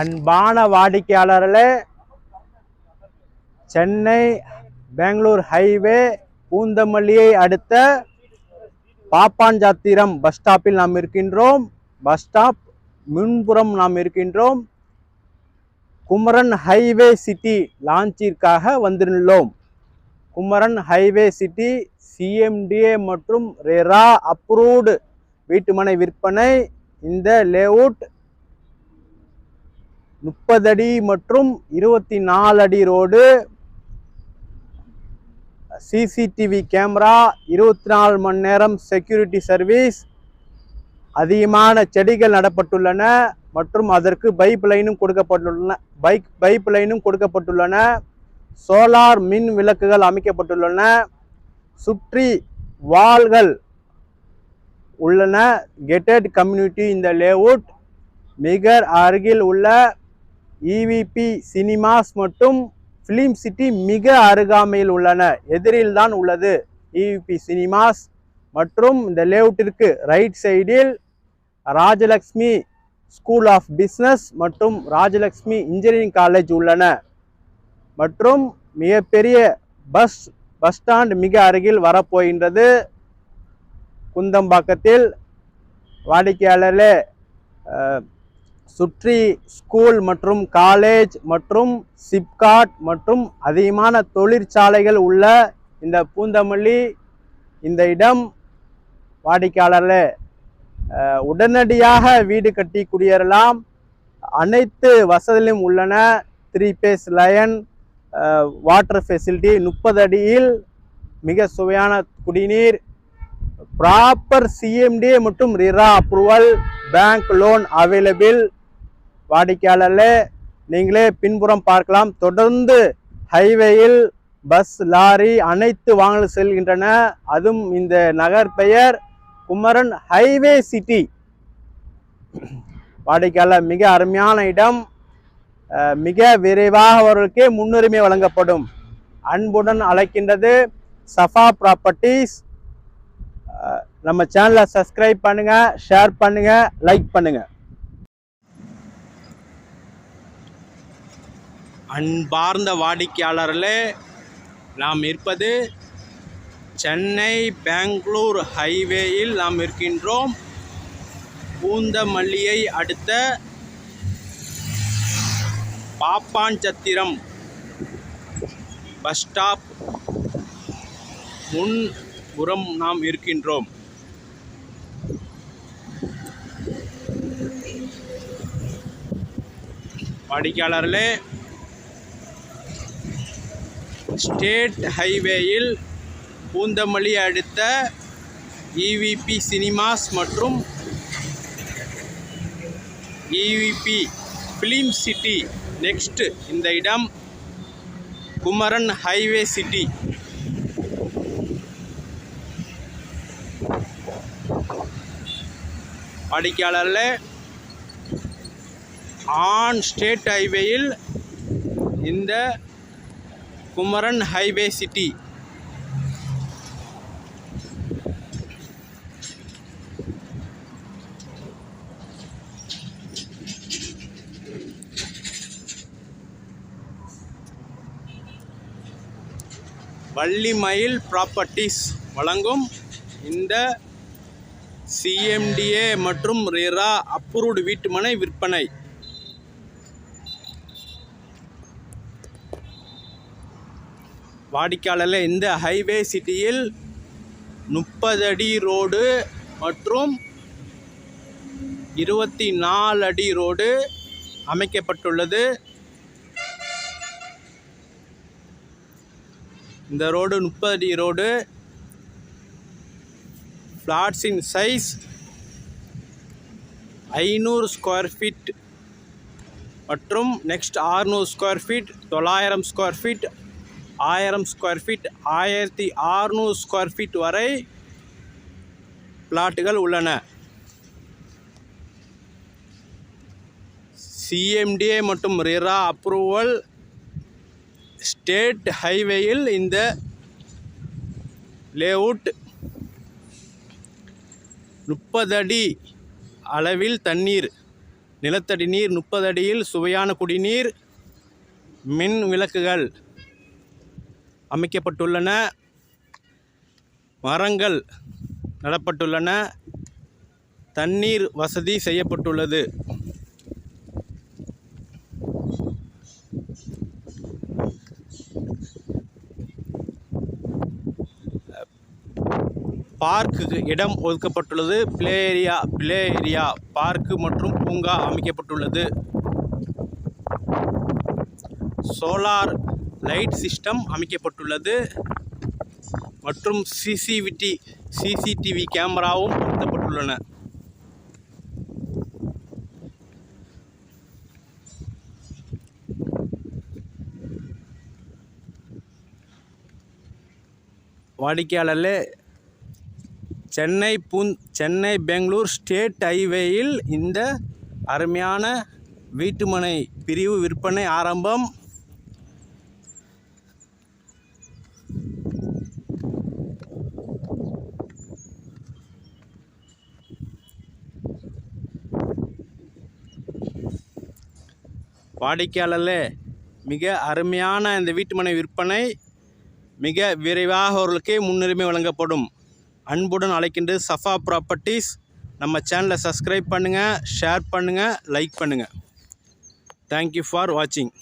அன்பான வாடிக்கையாளர்களே சென்னை பெங்களூர் ஹைவே பூந்தமல்லியை அடுத்த பாப்பாஞ்சாத்திரம் பஸ் ஸ்டாப்பில் நாம் இருக்கின்றோம். பஸ் ஸ்டாப் முன்புறம் நாம் இருக்கின்றோம். குமரன் ஹைவே சிட்டி லான்ச்சிற்காக வந்திருந்தோம். குமரன் ஹைவே சிட்டி சிஎம்டிஏ மற்றும் ரெரா அப்ரூவ்டு வீட்டுமனை விற்பனை. இந்த லேஅவுட் முப்பது அடி மற்றும் இருபத்தி நாலு அடி ரோடு. சிசிடிவி கேமரா இருபத்தி நாலு மணி நேரம் செக்யூரிட்டி சர்வீஸ். அதிகமான செடிகள் நடப்பட்டுள்ளன மற்றும் அதற்கு பைப் லைனும் கொடுக்கப்பட்டுள்ளன. பைக் பைப் லைனும் கொடுக்கப்பட்டுள்ளன. சோலார் மின் விளக்குகள் அமைக்கப்பட்டுள்ளன. சுற்றி வால்கள் உள்ளன. கெட்டட் கம்யூனிட்டி இந்த லேஅவுட் மிக அருகில் உள்ள இவிபி சினிமாஸ் மற்றும் ஃபிலிம் சிட்டி மிக அருகாமையில் உள்ளன. எதிரில் தான் உள்ளது இவிபி சினிமாஸ் மற்றும் இந்த லேவுட்டிற்கு ரைட் சைடில் ராஜலக்ஷ்மி ஸ்கூல் ஆஃப் பிஸ்னஸ் மற்றும் ராஜலக்ஷ்மி இன்ஜினியரிங் காலேஜ் உள்ளன. மற்றும் மிகப்பெரிய பஸ் பஸ் ஸ்டாண்ட் மிக அருகில் வரப்போகின்றது. குந்தம்பாக்கத்தில் வாடிக்கையாளர்களே சுற்றி ஸ்கூல் மற்றும் காலேஜ் மற்றும் சிப்காட் மற்றும் அதிகமான தொழிற்சாலைகள் உள்ள இந்த பூந்தமல்லி இந்த இடம் வாடிக்கையாளர்களே உடனடியாக வீடு கட்டி குடியேறலாம். அனைத்து வசதிகளும் உள்ளன. Three phase line water facility முப்பது அடியில் மிக சுவையான குடிநீர் ப்ராப்பர் சிஎம்டி மற்றும் RERA approval bank loan available. வாடிக்கையாளர்களே நீங்களே பின்புறம் பார்க்கலாம். தொடர்ந்து ஹைவேயில் பஸ் லாரி அனைத்து வாங்கல் செல்கின்றன. அதுவும் இந்த நகர் பெயர் குமரன் ஹைவே சிட்டி. வாடிக்கையாளர் மிக அருமையான இடம். மிக விரைவாக அவர்களுக்கே முன்னுரிமை வழங்கப்படும். அன்புடன் அழைக்கின்றது சஃபா ப்ராப்பர்ட்டிஸ். நம்ம சேனலை சப்ஸ்கிரைப் பண்ணுங்க ஷேர் பண்ணுங்க லைக் பண்ணுங்க. அன்பார்ந்த வாடிக்கையாளர்களே நாம் இருப்பது சென்னை பெங்களூர் ஹைவேயில் நாம் இருக்கின்றோம். பூந்தமல்லியை அடுத்த பாப்பாஞ்சத்திரம் பஸ் ஸ்டாப் முன் புறம் நாம் இருக்கின்றோம். வாடிக்கையாளர்களே ஸ்டேட் ஹைவேயில் பூந்தமல்லி அடுத்த இவிபி சினிமாஸ் மற்றும் இவிபி ஃபிலிம் சிட்டி நெக்ஸ்ட்டு இந்த இடம் குமரன் ஹைவே சிட்டி. வாடிக்கையாளரில் ஆன் ஸ்டேட் ஹைவேயில் இந்த Kumaran highway city. Vallimayil properties வழங்கும் இந்த சிஎம்டிஏ மற்றும் ரெரா அப்ரூவ்டு வீட்டுமனை விற்பனை. வாடிக்கையாளரில் இந்த ஹைவே சிட்டியில் முப்பது அடி ரோடு மற்றும் இருபத்தி நாலு அடி ரோடு அமைக்கப்பட்டுள்ளது. இந்த ரோடு முப்பது அடி ரோடு ஃப்ளாட்ஸின் சைஸ் ஐநூறு ஸ்கொயர் ஃபீட் மற்றும் நெக்ஸ்ட் ஆறுநூறு ஸ்கொயர் ஃபீட் தொள்ளாயிரம் ஸ்கொயர் ஃபீட் ஆயிரம் ஸ்கொயர் ஃபீட் ஆயிரத்தி ஆறுநூறு ஸ்கொயர் ஃபீட் வரை பிளாட்டுகள் உள்ளன. சிஎம்டிஏ மற்றும் ரிரா அப்ரூவல் ஸ்டேட் ஹைவேயில் இந்த லேஅவுட் முப்பது அடி அளவில் தண்ணீர் நிலத்தடி நீர் முப்பது அடியில் சுவையான குடிநீர் மின் விளக்குகள். அமைக்கப்பட்டுள்ளன. மரங்கள் நடப்பட்டுள்ளன. தண்ணீர் வசதி செய்யப்பட்டுள்ளது. பார்க்குக்கு இடம் ஒதுக்கப்பட்டுள்ளது. Play area play area park மற்றும் பூங்கா அமைக்கப்பட்டுள்ளது. சோலார் லைட் சிஸ்டம் அமைக்கப்பட்டுள்ளது. மற்றும் சிசிவிடி சிசிடிவி கேமராவும் பொருத்தப்பட்டுள்ளன. வாடிக்கையாளர்களே சென்னை பூந் சென்னை பெங்களூர் ஸ்டேட் ஹைவேயில் இந்த அருமையான வீட்டுமனை பிரிவு விற்பனை ஆரம்பம். வாடிக்கையாளர்களே மிக அருமையான இந்த வீட்டுமனை விற்பனை மிக விரைவாக அவர்களுக்கே முன்னுரிமை வழங்கப்படும். அன்புடன் அழைக்கின்றது சஃபா ப்ராப்பர்ட்டிஸ் நம்ம சேனலை சப்ஸ்கிரைப் பண்ணுங்கள் ஷேர் பண்ணுங்கள் லைக் பண்ணுங்கள் தேங்க்யூ ஃபார் வாட்சிங்